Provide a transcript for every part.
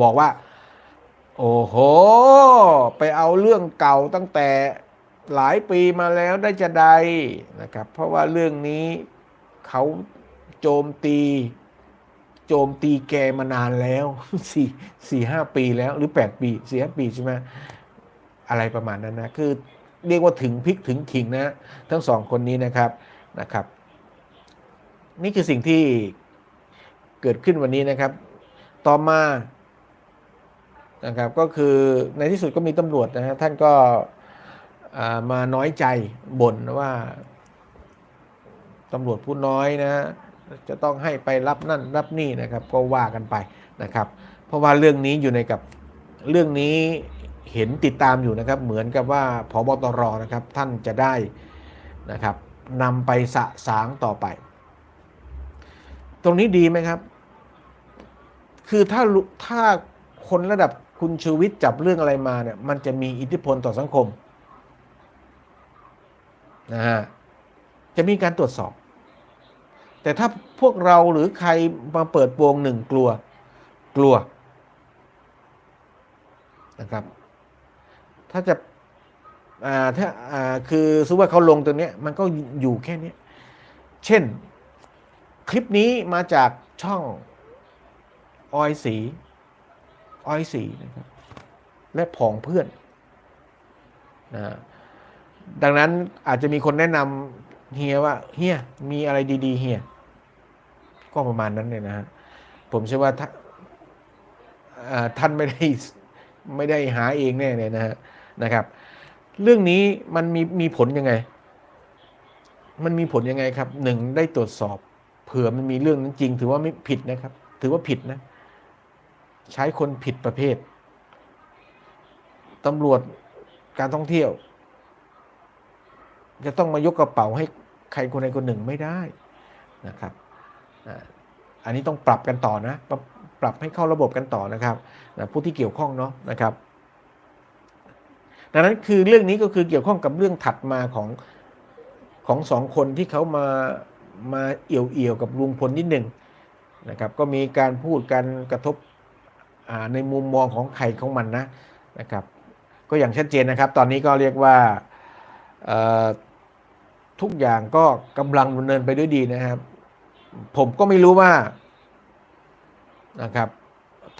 บอกว่า โอ้โห ไปเอาเรื่องเก่าตั้งแต่หลายปีมาแล้วได้จะใดนะครับ เพราะว่าเรื่องนี้เขาโจมตีโจมตีแกมานานแล้วสี่สี่ห้าปีแล้วหรือแปดปีสี่ห้าปีใช่ไหมอะไรประมาณนั้นนะคือเรียกว่าถึงพริกถึงขิงนะ ทั้งสองคนนี้นะครับนะครับ นี่คือสิ่งที่เกิดขึ้นวันนี้นะครับ ต่อมา นะครับก็คือในที่สุดก็มีตำรวจนะฮะท่านก็มาน้อยใจบ่นว่าตำรวจผู้น้อยนะจะต้องให้ไปรับนั่นรับนี่นะครับก็ว่ากันไปนะครับ เพราะว่าเรื่องนี้อยู่ในกับเรื่องนี้เห็นติดตามอยู่นะครับเหมือนกับว่าพบตรนะครับท่านจะได้นะครับนำไปสะสางต่อไป ตรงนี้ดีไหมครับ คือถ้าถ้าคนระดับ คุณชูวิทย์จับเรื่องอะไรมาเนี่ย มันจะมีอิทธิพลต่อสังคมนะฮะจะมีการตรวจสอบ แต่ถ้าพวกเราหรือใครมาเปิดโปงหนึ่งกลัวกลัวนะครับ ถ้าจะอ่าถ้าอ่าคือสมมติว่าเขาลงตรงเนี้ยมันก็อยู่แค่นี้เช่น คลิปนี้มาจากช่องออยสี ออยสีนะครับและผองเพื่อนนะดังนั้นอาจจะมีคนแนะนำเฮียว่าเฮียมีอะไรดีๆเฮียก็ประมาณนั้นเนี่ยนะฮะผมเชื่อว่าท่านอ่าท่านไม่ได้ไม่ได้หาเองแน่เลยนะฮะนะครับ เรื่องนี้มันมีมีผลยังไง มันมีผลยังไงครับหนึ่งได้ตรวจสอบ เผื่อมันมีเรื่องนั้นจริง ถือว่าไม่ผิดนะครับ ถือว่าผิดนะ ใช้คนผิดประเภทตำรวจการท่องเที่ยว จะต้องมายกกระเป๋าให้ใครคนใดคนหนึ่งไม่ได้นะครับอันนี้ต้องปรับกันต่อนะปรับปรับให้เข้าระบบกันต่อนะครับผู้ที่เกี่ยวข้องเนาะนะครับดังนั้นคือเรื่องนี้ก็คือเกี่ยวข้องกับเรื่องถัดมาของของสองคนที่เขามามาเอี่ยวเอี่ยวกับลุงพลนิดหนึ่งนะครับ ก็มีการพูดกันกระทบ ในมุมมองของใครของมันนะนะครับ ก็อย่างชัดเจนนะครับ ตอนนี้ก็เรียกว่าทุกอย่างก็กำลังดำเนินไปด้วยดีนะครับ ผมก็ไม่รู้ว่านะครับ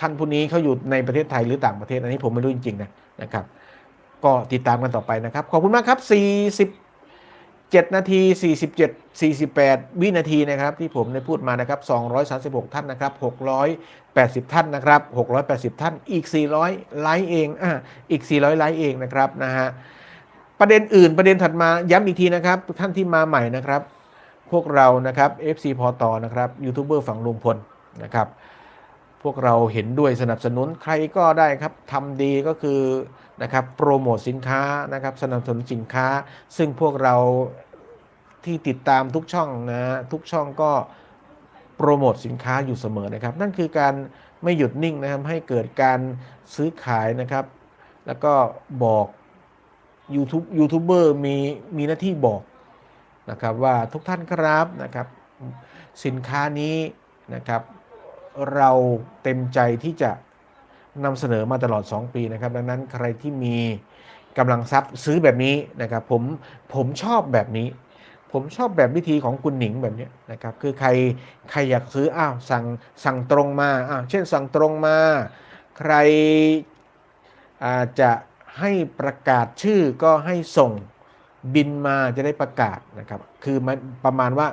ท่านผู้นี้เขาอยู่ในประเทศไทยหรือต่างประเทศ อันนี้ผมไม่รู้จริงๆนะนะครับ ก็ติดตามกันต่อไปนะครับ ขอบคุณมากครับ 7 นาที 47 48 วินาทีนะครับ ที่ผมได้พูดมานะครับ 236 ท่านนะครับ 680 ท่านนะครับ 680 ท่านอีก 400 ไลค์เองอะอีก 400 ไลค์เองนะครับนะฮะประเด็นอื่นประเด็นถัดมาย้ำอีกทีนะครับท่านที่มาใหม่นะครับ พวกเรานะครับ FC พอตอนะครับยูทูบเบอร์ฝั่งลุงพลนะครับ พวกเราเห็นด้วยสนับสนุนใครก็ได้ครับทำดีก็คือนะครับโปรโมทสินค้านะครับสนับสนุนสินค้า ซึ่งพวกเราที่ติดตามทุกช่องนะทุกช่องก็โปรโมทสินค้าอยู่เสมอนะครับ นั่นคือการไม่หยุดนิ่งนะครับให้เกิดการซื้อขายนะครับ แล้วก็บอกยูทูบยูทูบเบอร์มีมีหน้าที่บอกนะครับว่าทุกท่านครับนะครับ สินค้านี้นะครับ เราเต็มใจที่จะนำเสนอมาตลอด 2 ปีนะครับ ดังนั้นใครที่มีกำลังทรัพย์ซื้อแบบนี้นะครับ ผมผมชอบแบบนี้ ผมชอบแบบวิธีของคุณหนิงแบบนี้นะครับ คือใครใครอยากซื้ออ้าวสั่งสั่งตรงมาอ้าวเช่นสั่งตรงมา ใครอาจจะให้ประกาศชื่อก็ให้ส่งบินมาจะได้ประกาศนะครับ คือมันประมาณว่า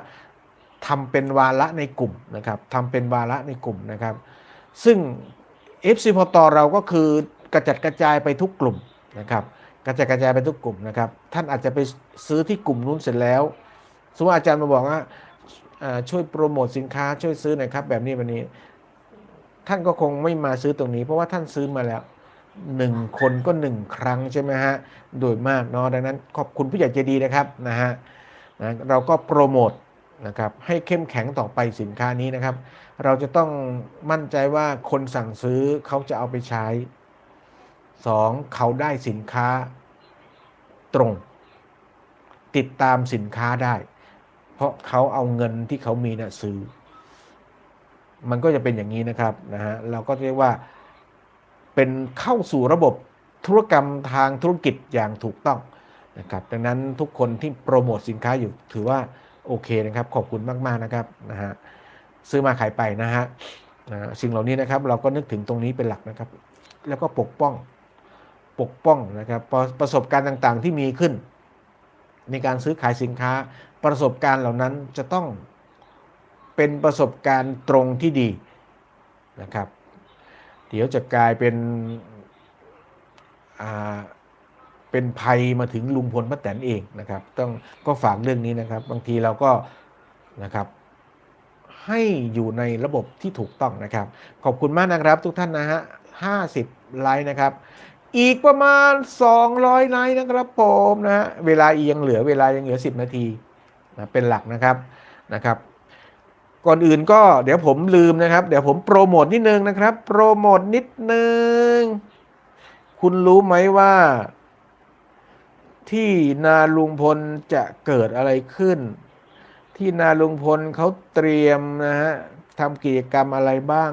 ทำเป็นวาระในกลุ่มนะครับทำเป็นวาระในกลุ่มนะครับ ซึ่ง FC พอตอเราก็คือกระจัดกระจายไปทุกกลุ่มนะครับกระจัดกระจายไปทุกกลุ่มนะครับ ท่านอาจจะไปซื้อที่กลุ่มนู้นเสร็จแล้วสมมติอาจารย์มาบอกว่าช่วยโปรโมทสินค้าช่วยซื้อหน่อยครับ แบบนี้แบบนี้ ท่านก็คงไม่มาซื้อตรงนี้ เพราะว่าท่านซื้อมาแล้วหนึ่งคนก็หนึ่งครั้งใช่ไหมฮะ โดยมากเนาะดังนั้นขอบคุณผู้ใหญ่ใจดีนะครับนะฮะนะเราก็โปรโมท นะครับให้เข้มแข็งต่อไปสินค้านี้นะครับ เราจะต้องมั่นใจว่าคนสั่งซื้อเขาจะเอาไปใช้ 2. เขาได้สินค้าตรง ติดตามสินค้าได้ เพราะเขาเอาเงินที่เขามีนะ่ะซื้อ มันก็จะเป็นอย่างนี้นะครับนะฮะเราก็เรียกว่าเป็นเข้าสู่ระบบธุรกรรมทางธุรกิจอย่างถูกต้องนะครับดังนั้นทุกคนที่โปรโมทสินค้าอยู่ถือว่า โอเคนะครับ ขอบคุณมากๆนะครับนะฮะซื้อมาขายไปนะฮะนะสิ่งเหล่านี้นะครับ เราก็นึกถึงตรงนี้เป็นหลักนะครับ แล้วก็ปกป้องปกป้องนะครับปรประสบการณ์ต่างๆที่มีขึ้น ในการซื้อขายสินค้าประสบการณ์เหล่านั้นจะต้องเป็นประสบการณ์ตรงที่ดีนะครับ เดี๋ยวจะกลายเป็นอ่า เป็นภัยมาถึงลุงพลป้าแตนเองนะครับ ต้องก็ฝากเรื่องนี้นะครับ บางทีเราก็นะครับ ให้อยู่ในระบบที่ถูกต้องนะครับ ขอบคุณมากนะครับทุกท่านนะฮะ50ไลค์นะครับ อีกประมาณ 200 ไลค์นะครับผมนะฮะเวลาอียังเหลือเวลายังเหลือ 10 นาทีนะเป็นหลักนะครับนะครับก่อนอื่นก็เดี๋ยวผมลืมนะครับ เดี๋ยวผมโปรโมทนิดนึงนะครับ โปรโมทนิดนึง คุณรู้ไหมว่า ที่นาลุงพลจะเกิดอะไรขึ้น ที่นาลุงพลเขาเตรียมนะฮะทำกิจกรรมอะไรบ้าง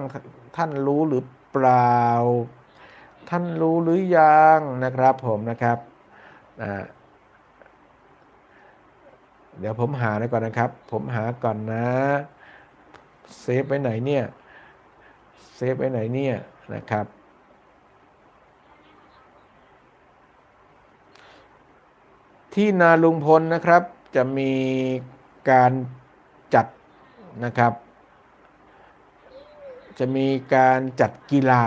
ท่านรู้หรือเปล่า ท่านรู้หรือยังนะครับผมนะครับเดี๋ยวผมหาได้ก่อนนะครับ ผมหาก่อนนะ เซฟไว้ไหนเนี่ย เซฟไว้ไหนเนี่ยนะครับ ที่นาลุงพลนะครับ จะมีการจัดนะครับ จะมีการจัดกีฬา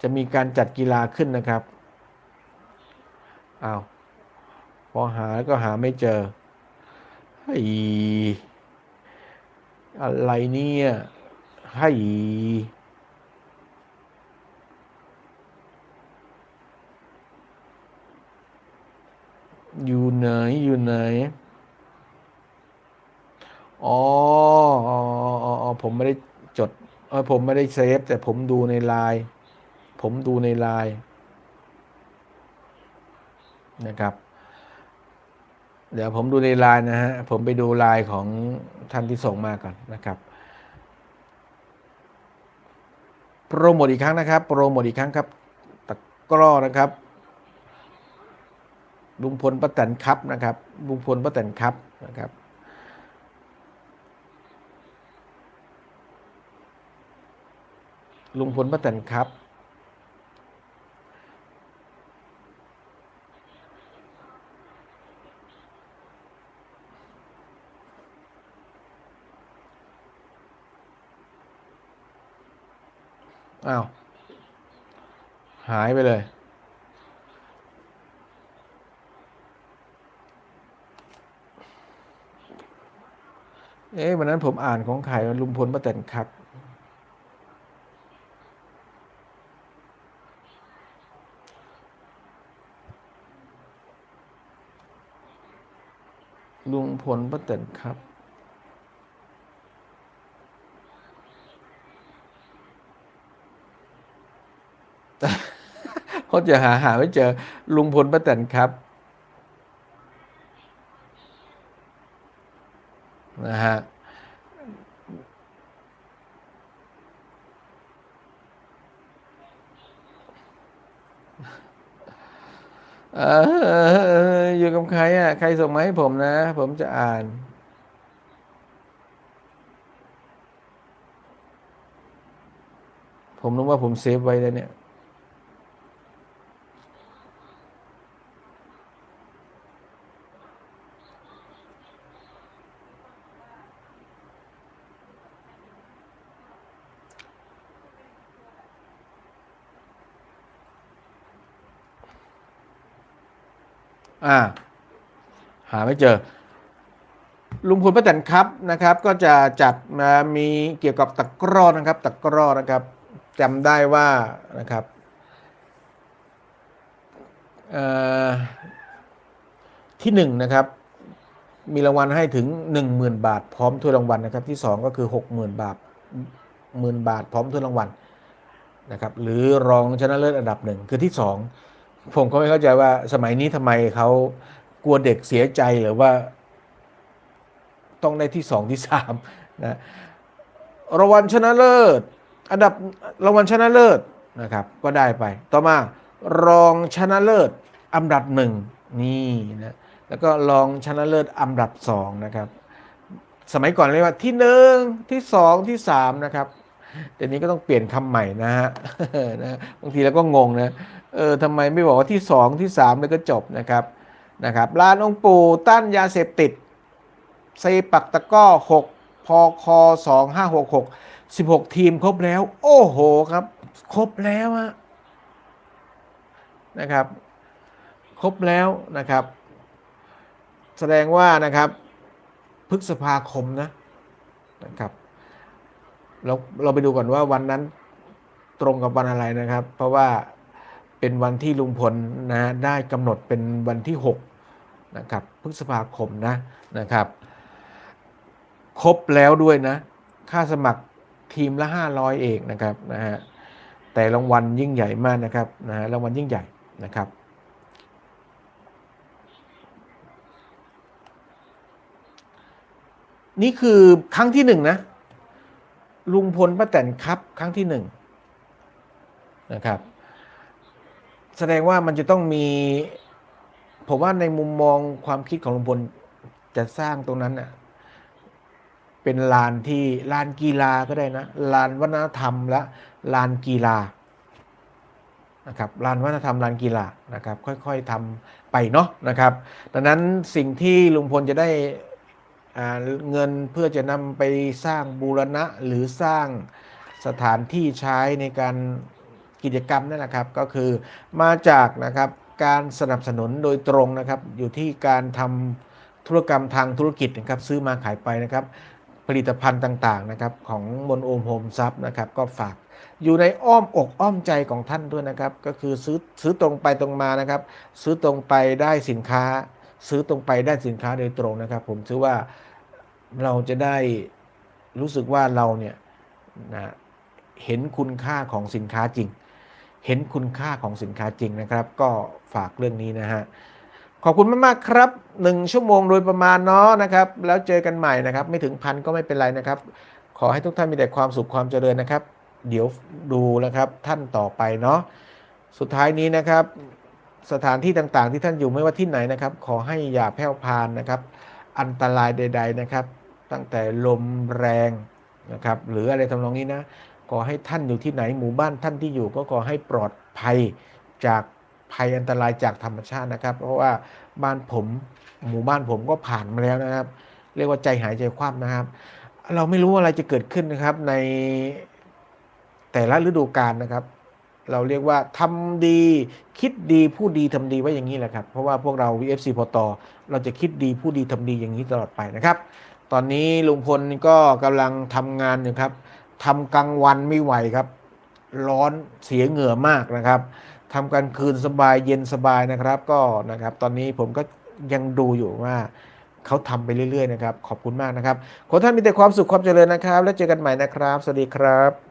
จะมีการจัดกีฬาขึ้นนะครับอ้าวพอหาก็หาไม่เจอเฮ้ยอะไรเนี่ยให้ อยู่ไหนอยู่ไหนอ๋ออ๋ออ๋อผมไม่ได้จดเออผมไม่ได้เซฟ แต่ผมดูในไลน์ผมดูในไลน์นะครับ เดี๋ยวผมดูในไลน์นะฮะ ผมไปดูไลน์ของท่านที่ส่งมาก่อนนะครับ โปรโมทอีกครั้งนะครับ โปรโมทอีกครั้งครับ ตะกร้อนะครับ ลุงพลป้าแตนครับนะครับลุงพลป้าแตนครับนะครับ ลุงพลป้าแตนครับ อ้าว หายไปเลย เอ๊ะวันนั้นผมอ่านของใครว่ลุงพลป้าแตนครับ ลุงพลป้าแตนครับ เขาจะหาหาไม่เจอลุงพลป้าแตนครับ นะฮะอออยู่กับใครอะ ใครส่งมาให้ผมนะ ผมจะอ่านผมนึกว่าผมเซฟไว้แล้วเนี่ย อ่า หาไม่เจอ ลุงพลป้าแตนครับนะครับ ก็จะจัดมามีเกี่ยวกับตะกร้อนะครับ ตะกร้อนะครับจำได้ว่านะครับที่หนึ่งนะครับ มีรางวัลให้ถึงหนึ่งหมื่นบาท พร้อมถ้วยรางวัลนะครับ ที่สองก็คือหกหมื่นบาทหมื่นบาท พร้อมถ้วยรางวัลนะครับ หรือรองชนะเลิศอันดับหนึ่งคือที่สอง ผมก็ไม่เข้าใจว่าสมัยนี้ทำไมเขากลัวเด็กเสียใจหรือว่า ต้องได้ที่สองที่สามนะรางวัลชนะเลิศ อันดับรางวัลชนะเลิศนะครับ ก็ได้ไป ต่อมารองชนะเลิศอันดับหนึ่งนี่นะแล้วก็รองชนะเลิศอันดับสองนะครับ สมัยก่อนเรียกว่าที่หนึ่งที่สองที่สามนะครับ เดี๋ยวนี้ก็ต้องเปลี่ยนคำใหม่นะฮะนะบางทีเราก็งงนะเออทำไมไม่บอกว่าที่สองที่สามเลยก็จบนะครับนะครับลานองปู่ต้านยาเสพติดเซปักตะก้อ6พคอ2566 16 ทีมครบแล้ว โอ้โหครับ ครบแล้วอะนะครับ ครบแล้วนะครับ แสดงว่านะครับพฤษภาคมนะนะครับ เราเราไปดูก่อนว่าวันนั้นตรงกับวันอะไรนะครับ เพราะว่าเป็นวันที่ลุงพลนะได้กำหนดเป็นวันที่ 6 นะครับพฤษภาคมนะนะครับ ครบแล้วด้วยนะ ค่าสมัครทีมละ 500 เองนะครับนะฮะแต่รางวัลยิ่งใหญ่มากนะครับนะฮะรางวัลยิ่งใหญ่นะครับนี่คือครั้งที่หนึ่งนะ ลุงพลป้าแตนครับ ครั้งที่หนึ่งนะครับ แสดงว่ามันจะต้องมี ผมว่าในมุมมองความคิดของลุงพลจะสร้างตรงนั้นน่ะเป็นลานที่ลานกีฬาก็ได้นะลานวัฒนธรรมและลานกีฬานะครับลานวัฒนธรรมลานกีฬานะครับ ค่อยๆทำไปเนาะนะครับ ดังนั้นสิ่งที่ลุงพลจะได้ เงินเพื่อจะนำไปสร้างบูรณะหรือสร้างสถานที่ใช้ในการกิจกรรมนั่นแหละครับ ก็คือมาจากนะครับการสนับสนุนโดยตรงนะครับ อยู่ที่การทำธุรกรรมทางธุรกิจนะครับ ซื้อมาขายไปนะครับ ผลิตภัณฑ์ต่างๆนะครับ ของมนโอมโฮมซับนะครับ ก็ฝากอยู่ในอ้อมอกอ้อมใจของท่านด้วยนะครับ ก็คือซื้อซื้อตรงไปตรงมานะครับ ซื้อตรงไปได้สินค้า ซื้อตรงไปได้สินค้าโดยตรงนะครับ ผมถือว่า เราจะได้รู้สึกว่าเราเนี่ยนะเห็นคุณค่าของสินค้าจริง เห็นคุณค่าของสินค้าจริงนะครับ ก็ฝากเรื่องนี้นะฮะ ขอบคุณมากๆครับหนึ่งชั่วโมงโดยประมาณเนาะนะครับ แล้วเจอกันใหม่นะครับ ไม่ถึงพันก็ไม่เป็นไรนะครับ ขอให้ทุกท่านมีแต่ความสุขความเจริญนะครับ เดี๋ยวดูนะครับท่านต่อไปเนาะ สุดท้ายนี้นะครับ สถานที่ต่างๆ ที่ท่านอยู่ไม่ว่าที่ไหนนะครับ ขอให้อย่าแผ่วพานนะครับ อันตรายใด ๆ นะครับ ตั้งแต่ลมแรงนะครับหรืออะไรทำนองนี้นะขอให้ท่านอยู่ที่ไหนหมู่บ้านท่านที่อยู่ก็ขอให้ปลอดภัยจากภัยอันตรายจากธรรมชาตินะครับ เพราะว่าบ้านผมหมู่บ้านผมก็ผ่านมาแล้วนะครับ เรียกว่าใจหายใจคว่ำนะครับ เราไม่รู้อะไรจะเกิดขึ้นนะครับในแต่ละฤดูกาลนะครับ เราเรียกว่าทำดีคิดดีพูดดีทำดีไว้อย่างนี้แหละครับ เพราะว่าพวกเรา VFC พอตอเราจะคิดดีพูดดีทำดีอย่างนี้ตลอดไปนะครับ ตอนนี้ลุงพลก็กำลังทำงานอยู่ครับทำกลางวันไม่ไหวครับ ร้อนเสียเหงื่อมากนะครับทำกลางคืนสบายเย็นสบายนะครับ ก็นะครับ ตอนนี้ผมก็ยังดูอยู่ว่าเขาทำไปเรื่อยๆนะครับ ขอบคุณมากนะครับ ขอท่านมีแต่ความสุขความเจริญนะครับ แล้วเจอกันใหม่นะครับ สวัสดีครับ